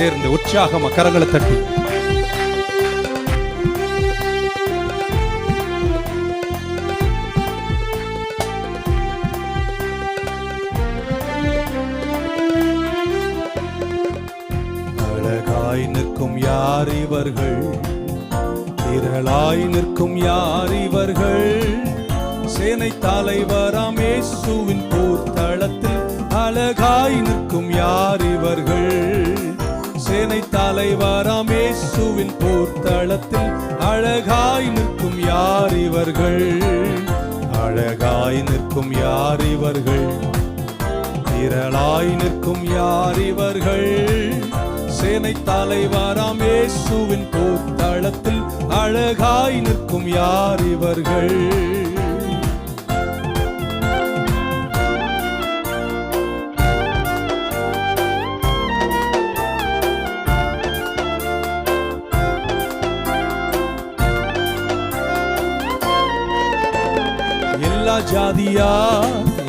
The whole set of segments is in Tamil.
சேர்ந்து உற்சாகமா கரங்களை தட்டி. அழகாய் நிற்கும் யார் இவர்கள்? திரளாய் நிற்கும் யார் இவர்கள்? சேனை தலைவராம் இயேசுவின் போர்த்தளத்தில் அழகாய் நிற்கும் யார் இவர்கள்? சேனை தலைவராம் இயேசுவின் போர்த்தளத்தில் அழகாய் நிற்கும் யார் இவர்கள்? அழகாய் நிற்கும் யார் இவர்கள்? திரளாய் நிற்கும் யார் இவர்கள்? சேனை தலைவராம் இயேசுவின் போர்த்தளத்தில் அழகாய் நிற்கும் யார் இவர்கள்? எல்லா ஜாதியா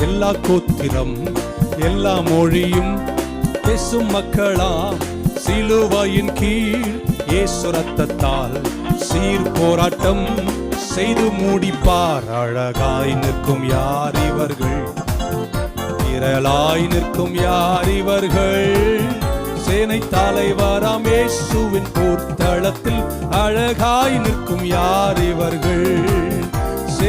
எல்லா கோத்திரம் எல்லா மொழியும் பேசும் மக்களா சிலுவையின் கீழ் இயேசு ரத்தத்தால் சீர் போராட்டம் செய்து மூடிப்பார். அழகாய் நிற்கும் யார் இவர்கள்? திரளாய் நிற்கும் யார் இவர்கள்? சேனை தலைவராம் இயேசுவின் போர்த்தளத்தில் அழகாய் நிற்கும் யார் இவர்கள்?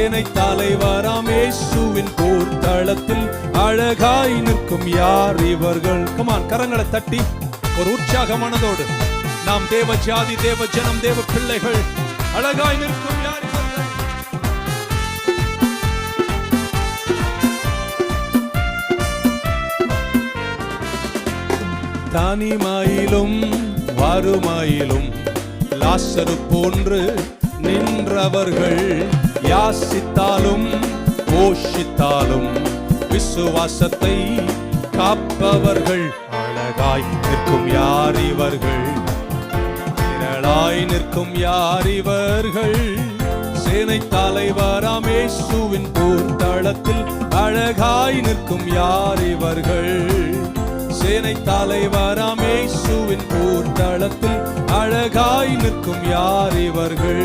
சேனை தலைவராம் இயேசுவின் போர்த்தளத்தில் அழகாய் நிற்கும் யார் இவர்கள்? கமான் கரங்களை தட்டி ஒரு உற்சாக மனதோடு. நாம் தேவ ஜாதி தேவ ஜனம் தேவ பிள்ளைகள் அழகாய் நிற்கும் யார் தனிமாயிலும் வறுமாயிலும் லாசரு போன்று நின்றவர்கள் யாசித்தாலும் போஷித்தாலும் விசுவாசத்தை காப்பவர்கள் அழகாய் நிற்கும் யார் இவர்கள்? திரளாய் நிற்கும் யார் இவர்கள்? சேனை தலைவராம் இயேசுவின் போர்த்தளத்தில் அழகாய் நிற்கும் யார் இவர்கள்? சேனை தலைவராம் இயேசுவின் போர்த்தளத்தில் அழகாய் நிற்கும் யார் இவர்கள்?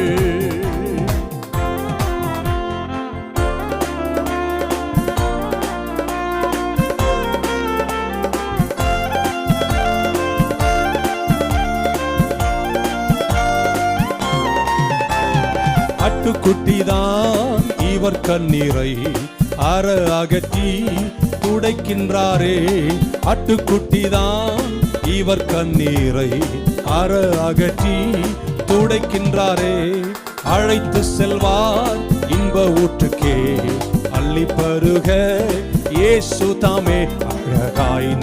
அட்டுக்குட்டிதான் இவர் கண்ணீரை அற அகற்றி துடைக்கின்றாரே. அட்டுக்குட்டிதான் இவர் கண்ணீரை அற அகற்றி துடைக்கின்றாரே. அழைத்து செல்வார் இன்ப ஊற்றுக்கே. அள்ளி பருக ஏசு தாமே அழகாய்